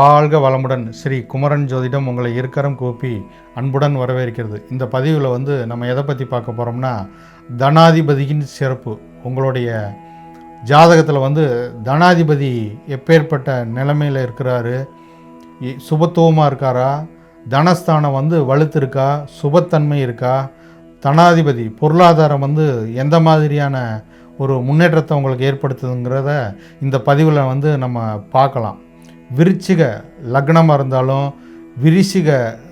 வாழ்க வளமுடன். ஸ்ரீ குமரன் ஜோதிடம் உங்களை இருக்கரம் கூப்பி அன்புடன் வரவேற்கிறது. இந்த பதிவில் வந்து நம்ம எதை பற்றி பார்க்க போகிறோம்னா தனாதிபதியின் சிறப்பு. உங்களுடைய ஜாதகத்தில் வந்து தனாதிபதி எப்பேற்பட்ட நிலைமையில் இருக்கிறாரு? இ- சுபத்துவமாக இருக்காரா? தனஸ்தானம் வந்து வலுத்து இருக்கா சுபத்தன்மை இருக்கா? தனாதிபதி பொருளாதாரம் வந்து எந்த மாதிரியான ஒரு முன்னேற்றத்தை உங்களுக்கு ஏற்படுத்துதுங்கிறத இந்த பதிவில் வந்து நம்ம பார்க்கலாம். விருச்சிக லக்னமாக இருந்தாலும் விரிசிக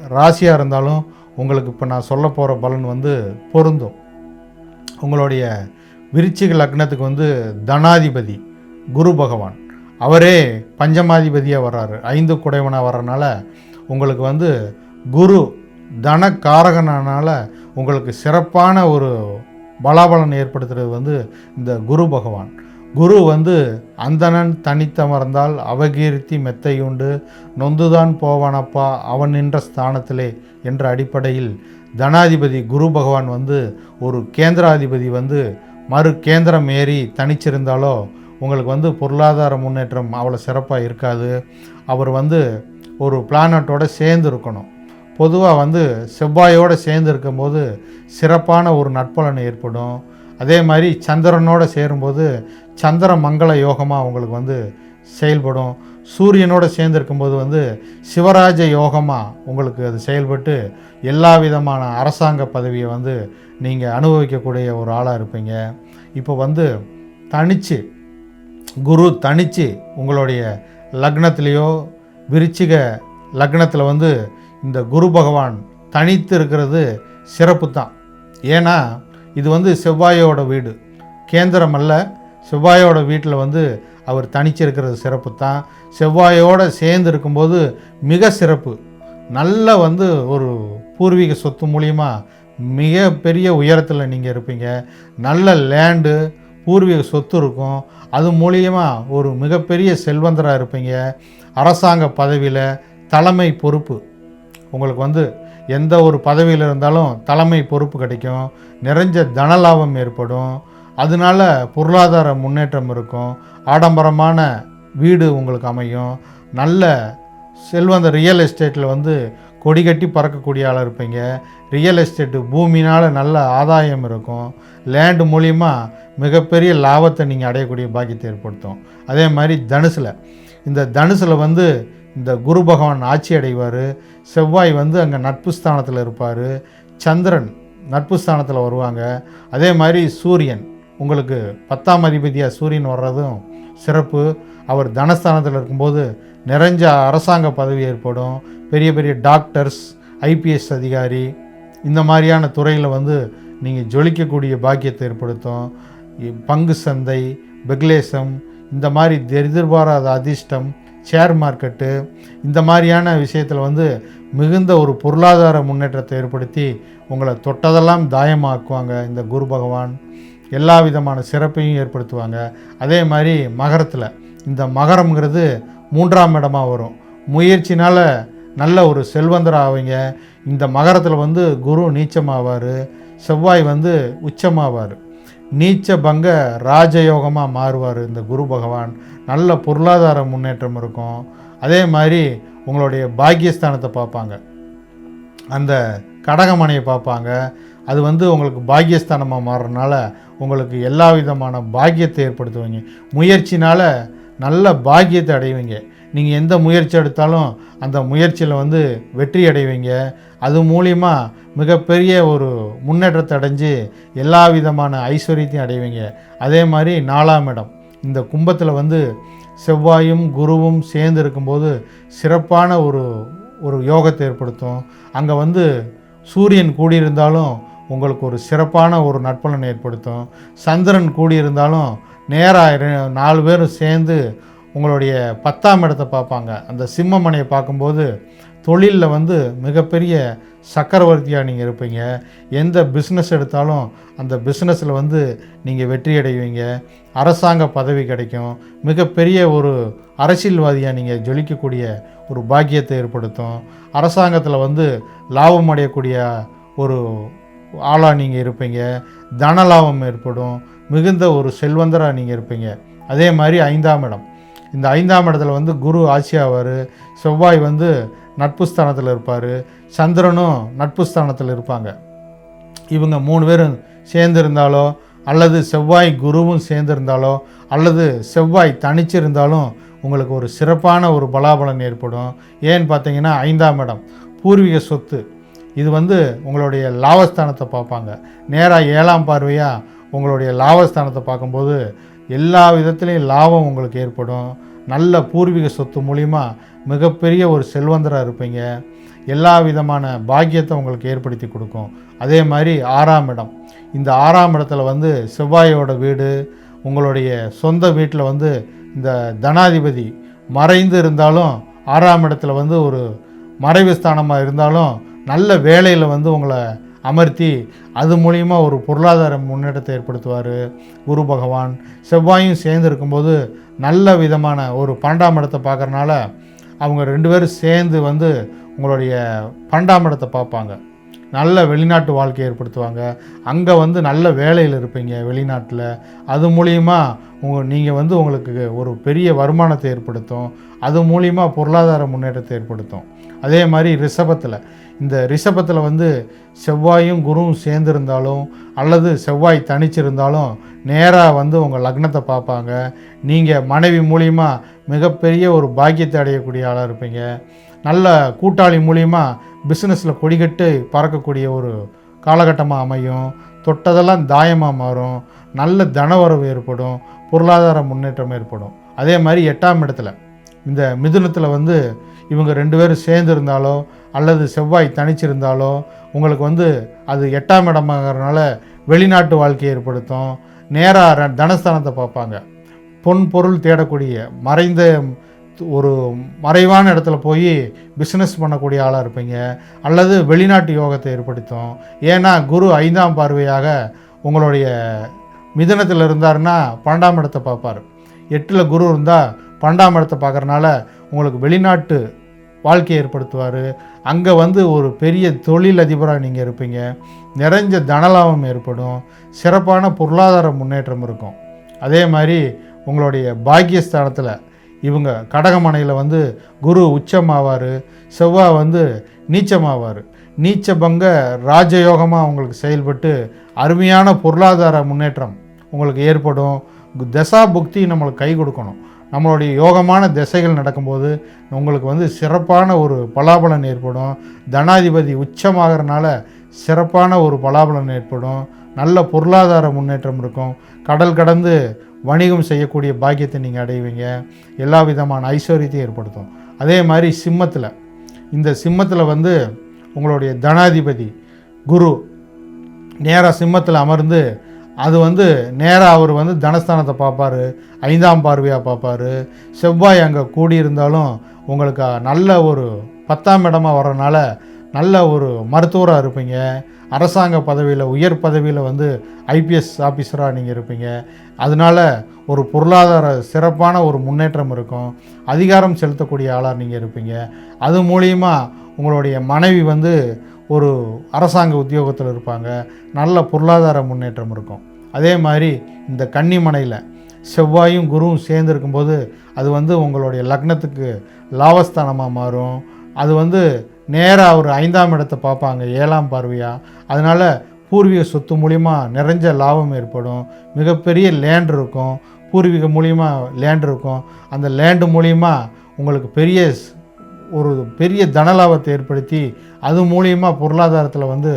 ராசியாக இருந்தாலும் உங்களுக்கு இப்போ நான் சொல்ல போகிற பலன் வந்து பொருந்தும். உங்களுடைய விருச்சிக லக்னத்துக்கு வந்து தனாதிபதி குரு பகவான். அவரே பஞ்சமாதிபதியாக வர்றாரு. ஐந்து குடைவனாக வர்றனால உங்களுக்கு வந்து குரு தன காரகனால உங்களுக்கு சிறப்பான ஒரு பலாபலன் ஏற்படுத்துறது வந்து இந்த குரு பகவான். குரு வந்து அந்தணன் தனித்தமர்ந்தால் அவகீர்த்தி மெத்தையுண்டு. நொந்துதான் போவானப்பா அவன் நின்ற ஸ்தானத்திலே என்ற அடிப்படையில் தனாதிபதி குரு பகவான் வந்து ஒரு கேந்திராதிபதி வந்து மறு கேந்திரம் ஏறி தனிச்சிருந்தாலோ உங்களுக்கு வந்து பொருளாதார முன்னேற்றம் அவ்வளோ சிறப்பாக இருக்காது. அவர் வந்து ஒரு பிளானட்டோடு சேர்ந்து இருக்கணும். பொதுவாக வந்து செவ்வாயோடு சேர்ந்து இருக்கும்போது சிறப்பான ஒரு நட்பலன் ஏற்படும். அதே மாதிரி சந்திரனோடு சேரும்போது சந்திர மங்கள யோகமாக உங்களுக்கு வந்து செயல்படும். சூரியனோட சேர்ந்துருக்கும்போது வந்து சிவராஜ யோகமாக உங்களுக்கு அது செயல்பட்டு எல்லா விதமான அரசாங்க பதவியை வந்து நீங்கள் அனுபவிக்கக்கூடிய ஒரு ஆளாக இருப்பீங்க. இப்போ வந்து தனிச்சு குரு தனிச்சு உங்களுடைய லக்னத்திலேயோ விருச்சிக லக்னத்தில் வந்து இந்த குரு பகவான் தனித்து இருக்கிறது சிறப்பு தான் ஏன்னா இது வந்து செவ்வாயோட வீடு. கேந்திரம் அல்ல. செவ்வாயோட வீட்டில் வந்து அவர் தனிச்சிருக்கிறது சிறப்பு தான். செவ்வாயோடு சேர்ந்து இருக்கும்போது மிக சிறப்பு. நல்ல வந்து ஒரு பூர்வீக சொத்து மூலியமாக மிக பெரிய உயரத்தில் நீங்கள் இருப்பீங்க. நல்ல லேண்டு பூர்வீக சொத்து இருக்கும். அது மூலியமாக ஒரு மிகப்பெரிய செல்வந்தராக இருப்பீங்க. அரசாங்க பதவியில் தலைமை பொறுப்பு. உங்களுக்கு வந்து எந்த ஒரு பதவியில் இருந்தாலும் தலைமை பொறுப்பு கிடைக்கும். நிறைஞ்ச தனலாபம் ஏற்படும். அதனால பொருளாதார முன்னேற்றம் இருக்கும். ஆடம்பரமான வீடு உங்களுக்கு அமையும். நல்ல செல்வந்த ரியல் எஸ்டேட்டில் வந்து கொடி கட்டி பறக்கக்கூடிய ஆளாக இருப்பீங்க. ரியல் எஸ்டேட்டு பூமினால் நல்ல ஆதாயம் இருக்கும். லேண்டு மூலிமா மிகப்பெரிய லாபத்தை நீங்கள் அடையக்கூடிய பாக்கியத்தை ஏற்படுத்தும். அதே மாதிரி தனுசில். இந்த தனுசில் வந்து இந்த குரு பகவான் ஆட்சி அடைவார் செவ்வாய் வந்து அங்கே நட்பு ஸ்தானத்தில் இருப்பார் சந்திரன் நட்பு ஸ்தானத்தில் வருவாங்க. அதே மாதிரி சூரியன் உங்களுக்கு பத்தாம் அதிபதியாக சூரியன் வர்றதும் சிறப்பு. அவர் தனஸ்தானத்தில் இருக்கும்போது நிறைஞ்ச அரசாங்க பதவி ஏற்படும். பெரிய பெரிய டாக்டர்ஸ் ஐபிஎஸ் அதிகாரி இந்த மாதிரியான துறையில் வந்து நீங்கள் ஜொலிக்கக்கூடிய பாக்கியத்தை ஏற்படுத்தும். பங்கு சந்தை பெக்லேசம் இந்த மாதிரி எதிர்பாராத அதிர்ஷ்டம் ஷேர் மார்க்கெட்டு இந்த மாதிரியான விஷயத்தில் வந்து மிகுந்த ஒரு பொருளாதார முன்னேற்றத்தை ஏற்படுத்தி உங்களை தொட்டதெல்லாம் தாயமாக்குவாங்க இந்த குரு பகவான். எல்லா விதமான சிறப்பையும் ஏற்படுத்துவாங்க. அதே மாதிரி மகரத்தில் இந்த மகரம்ங்கிறது மூன்றாம் இடமாக வரும். முயற்சினால் நல்ல ஒரு செல்வந்தர் ஆவீங்க. இந்த மகரத்தில் வந்து குரு நீச்சமாவார். செவ்வாய் வந்து உச்சமாவார். நீச்ச பங்க ராஜயோகமாக மாறுவார் இந்த குரு பகவான். நல்ல பொருளாதார முன்னேற்றம் இருக்கும். அதே மாதிரி உங்களுடைய பாக்கியஸ்தானத்தை பார்ப்பாங்க. அந்த கடகமனையை பார்ப்பாங்க. அது வந்து உங்களுக்கு பாக்கியஸ்தானமாக மாறுறனால உங்களுக்கு எல்லா விதமான பாக்கியத்தை ஏற்படுத்துவீங்க. முயற்சினால் நல்ல பாக்கியத்தை அடைவீங்க. நீங்கள் எந்த முயற்சி எடுத்தாலும் அந்த முயற்சியில் வந்து வெற்றி அடைவீங்க. அது மூலிமா மிகப்பெரிய ஒரு முன்னேற்றத்தை அடைஞ்சு எல்லா விதமான ஐஸ்வர்யத்தையும் அடைவீங்க. அதே மாதிரி நாலாம் இடம். இந்த கும்பத்தில் வந்து செவ்வாயும் குருவும் சேர்ந்து இருக்கும்போது சிறப்பான ஒரு ஒரு யோகத்தை ஏற்படுத்தும். அங்கே வந்து சூரியன் கூடியிருந்தாலும் உங்களுக்கு ஒரு சிறப்பான ஒரு நட்பலன் ஏற்படுத்தும். சந்திரன் கூடியிருந்தாலும் நேராக நாலு பேரும் சேர்ந்து உங்களுடைய பத்தாம் இடத்தை பார்ப்பாங்க. அந்த சிம்மமனையை பார்க்கும்போது தொழிலில் வந்து மிகப்பெரிய சக்கரவர்த்தியாக நீங்கள் இருப்பீங்க. எந்த பிஸ்னஸ் எடுத்தாலும் அந்த பிஸ்னஸில் வந்து நீங்கள் வெற்றி அடைவீங்க. அரசாங்க பதவி கிடைக்கும். மிகப்பெரிய ஒரு அரசியல்வாதியாக நீங்கள் ஜொலிக்கக்கூடிய ஒரு பாக்கியத்தை ஏற்படுத்தும். அரசாங்கத்தில் வந்து லாபம் அடையக்கூடிய ஒரு ஆளாக நீங்கள் இருப்பீங்க. தன லாபம் ஏற்படும். மிகுந்த ஒரு செல்வந்தராக நீங்கள் இருப்பீங்க. அதே மாதிரி ஐந்தாம் இடம். இந்த ஐந்தாம் இடத்துல வந்து குரு ஆட்சியாவார் செவ்வாய் வந்து நட்பு ஸ்தானத்தில் இருப்பார். சந்திரனும் நட்பு ஸ்தானத்தில் இருப்பாங்க. இவங்க மூணு பேரும் சேர்ந்திருந்தாலோ அல்லது செவ்வாய் குருவும் சேர்ந்திருந்தாலோ அல்லது செவ்வாய் தனிச்சிருந்தாலும் உங்களுக்கு ஒரு சிறப்பான ஒரு பலாபலன் ஏற்படும். ஏன்னு பார்த்தீங்கன்னா ஐந்தாம் இடம் பூர்வீக சொத்து. இது வந்து உங்களுடைய லாபஸ்தானத்தை பார்ப்பாங்க. நேராக ஏழாம் பார்வையாக உங்களுடைய லாபஸ்தானத்தை பார்க்கும்போது எல்லா விதத்துலேயும் லாபம் உங்களுக்கு ஏற்படும். நல்ல பூர்வீக சொத்து மூலிமா மிகப்பெரிய ஒரு செல்வந்தராக இருப்பீங்க. எல்லா விதமான பாக்கியத்தை உங்களுக்கு ஏற்படுத்தி கொடுக்கும். அதே மாதிரி ஆறாம் இடம். இந்த ஆறாம் இடத்துல வந்து செவ்வாயோட வீடு உங்களுடைய சொந்த வீட்டில் வந்து இந்த தனாதிபதி மறைந்து இருந்தாலும் ஆறாம் இடத்துல வந்து ஒரு மறைவு ஸ்தானமாக இருந்தாலும் நல்ல வேலையில் வந்து உங்களை அமர்த்தி அது மூலிமா ஒரு பொருளாதார முன்னேற்றத்தை ஏற்படுத்துவார். குரு பகவான் செவ்வாயும் சேர்ந்து இருக்கும்போது நல்ல விதமான ஒரு பன்னெண்டாம் இடத்தை பார்க்கறனால அவங்க ரெண்டு பேரும் சேர்ந்து வந்து உங்களுடைய பன்னெண்டாம் இடத்தை பார்ப்பாங்க. நல்ல வெளிநாட்டு வாழ்க்கை ஏற்படுத்துவாங்க. அங்கே வந்து நல்ல வேலையில் இருப்பீங்க வெளிநாட்டில். அது மூலியமாக உங்கள் நீங்கள் வந்து உங்களுக்கு ஒரு பெரிய வருமானத்தை ஏற்படுத்தும். அது மூலிமா பொருளாதார முன்னேற்றத்தை ஏற்படுத்தும். அதே மாதிரி ரிஷபத்தில். இந்த ரிஷபத்தில் வந்து செவ்வாயும் குருவும் சேர்ந்திருந்தாலும் அல்லது செவ்வாய் தனிச்சிருந்தாலும் நேராக வந்து உங்கள் லக்னத்தை பார்ப்பாங்க. நீங்கள் மனைவி மூலிமா மிகப்பெரிய ஒரு பாக்கியத்தை அடையக்கூடிய ஆளாக இருப்பீங்க. நல்ல கூட்டாளி மூலிமா பிஸ்னஸில் கொடிகட்டு பறக்கக்கூடிய ஒரு காலகட்டமாக அமையும். தொட்டதெல்லாம் தாயமாக மாறும். நல்ல தனவரவு ஏற்படும். பொருளாதார முன்னேற்றம் ஏற்படும். அதே மாதிரி எட்டாம் இடத்துல. இந்த மிதுனத்தில் வந்து இவங்க ரெண்டு பேரும் சேர்ந்து இருந்தாலோ அல்லது செவ்வாய் தனிச்சிருந்தாலோ உங்களுக்கு வந்து அது எட்டாம் இடமாகறனால வெளிநாட்டு வாழ்க்கையை ஏற்படுத்தும். நேராக தனஸ்தானத்தை பார்ப்பாங்க. பொன் பொருள் தேடக்கூடிய மறைந்த ஒரு மறைவான இடத்துல போய் பிஸ்னஸ் பண்ணக்கூடிய ஆளாக இருப்பீங்க. அல்லது வெளிநாட்டு யோகத்தை ஏற்படுத்தும். ஏன்னா குரு ஐந்தாம் பார்வையாக உங்களுடைய மிதனத்தில் இருந்தாருன்னா பன்னெண்டாம் இடத்தை பார்ப்பார். எட்டில் குரு இருந்தால் பன்னெண்டாம் இடத்தை பார்க்குறனால உங்களுக்கு வெளிநாட்டு வாழ்க்கையை ஏற்படுத்துவார். அங்கே வந்து ஒரு பெரிய தொழில் அதிபராக நீங்கள் இருப்பீங்க. நிறைஞ்ச தனலாபம் ஏற்படும். சிறப்பான பொருளாதார முன்னேற்றம் இருக்கும். அதே மாதிரி உங்களுடைய பாக்கியஸ்தானத்தில் இவங்க கடகமனையில் வந்து குரு உச்சமாவார் செவ்வாய் வந்து நீச்சமாவார். நீச்ச பங்க ராஜயோகமாக உங்களுக்கு செயல்பட்டு அருமையான பொருளாதார முன்னேற்றம் உங்களுக்கு ஏற்படும். தசா புக்தி நம்மளுக்கு கை கொடுக்கணும். நம்மளுடைய யோகமான திசைகள் நடக்கும்போது உங்களுக்கு வந்து சிறப்பான ஒரு பலாபலன் ஏற்படும். தனாதிபதி உச்சமாகறனால சிறப்பான ஒரு பலாபலன் ஏற்படும். நல்ல பொருளாதார முன்னேற்றம் இருக்கும். கடல் கடந்து வணிகம் செய்யக்கூடிய பாக்கியத்தை நீங்கள் அடைவீங்க. எல்லா விதமான ஐஸ்வர்யத்தையும் ஏற்படுத்தும். அதே மாதிரி சிம்மத்தில் இந்த சிம்மத்தில் வந்து உங்களுடைய தனாதிபதி குரு நேராக சிம்மத்தில் அமர்ந்து அது வந்து நேராக அவர் வந்து தனஸ்தானத்தை பார்ப்பார் ஐந்தாம் பார்வையாக பார்ப்பாரு. செவ்வாய் அங்கே கூடியிருந்தாலும் உங்களுக்கு நல்ல ஒரு பத்தாம் இடமா வர்றனால நல்ல ஒரு மருத்துவராக இருப்பீங்க. அரசாங்க பதவியில் உயர் பதவியில் வந்து ஐபிஎஸ் ஆஃபீஸராக நீங்கள் இருப்பீங்க. அதனால ஒரு பொருளாதார சிறப்பான ஒரு முன்னேற்றம் இருக்கும். அதிகாரம் செலுத்தக்கூடிய ஆளாக நீங்கள் இருப்பீங்க. அது மூலிமா உங்களுடைய மனைவி வந்து ஒரு அரசாங்க உத்தியோகத்தில் இருப்பாங்க. நல்ல பொருளாதார முன்னேற்றம் இருக்கும். அதே மாதிரி இந்த கன்னிமனையில் செவ்வாயும் குருவும் சேர்ந்து இருக்கும்போது அது வந்து உங்களுடைய லக்னத்துக்கு லாபஸ்தானமாக மாறும். அது வந்து நேராக ஒரு ஐந்தாம் இடத்தை பார்ப்பாங்க ஏழாம் பார்வையாக அதனால் பூர்வீக சொத்து மூலிமா நிறைஞ்ச லாபம் ஏற்படும். மிகப்பெரிய லேண்ட் இருக்கும். பூர்வீக மூலிமா லேண்ட் இருக்கும். அந்த லேண்டு மூலிமா உங்களுக்கு பெரிய ஒரு பெரிய தனலாபத்தை ஏற்படுத்தி அது மூலியமாக பொருளாதாரத்தில் வந்து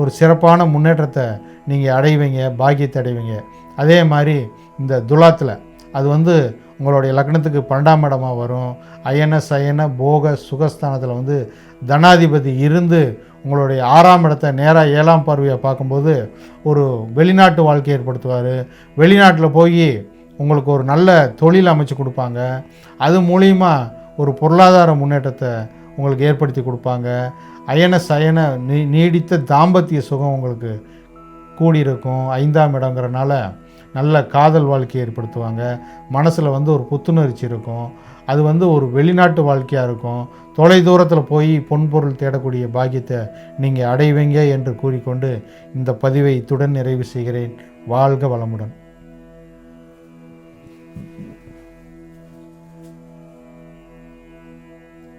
ஒரு சிறப்பான முன்னேற்றத்தை நீங்கள் அடைவீங்க பாக்கியத்தை அடைவீங்க. அதே மாதிரி இந்த துலாத்தில் அது வந்து உங்களுடைய லக்னத்துக்கு பன்னெண்டாம் இடமாக வரும். அயன சயன போக சுகஸ்தானத்தில் வந்து தனாதிபதி இருந்து உங்களுடைய ஆறாம் இடத்தை நேராக ஏழாம் பார்வையை பார்க்கும்போது ஒரு வெளிநாட்டு வாழ்க்கை ஏற்படுத்துவார். வெளிநாட்டில் போய் உங்களுக்கு ஒரு நல்ல தொழில் அமைச்சு கொடுப்பாங்க. அது மூலியமாக ஒரு பொருளாதார முன்னேற்றத்தை உங்களுக்கு ஏற்படுத்தி கொடுப்பாங்க. அயன சயன நீ நீடித்த தாம்பத்திய சுகம் உங்களுக்கு கூடியிருக்கும். ஐந்தாம் இடங்கிறனால நல்ல காதல் வாழ்க்கையை ஏற்படுத்துவாங்க. மனசில் வந்து ஒரு புத்துணர்ச்சி இருக்கும். அது வந்து ஒரு வெளிநாட்டு வாழ்க்கையாக இருக்கும். தொலை தூரத்தில் போய் பொன்பொருள் தேடக்கூடிய பாக்கியத்தை நீங்கள் அடைவீங்க என்று கூறிக்கொண்டு இந்த பதிவை இத்துடன் நிறைவு செய்கிறேன். வாழ்க வளமுடன்.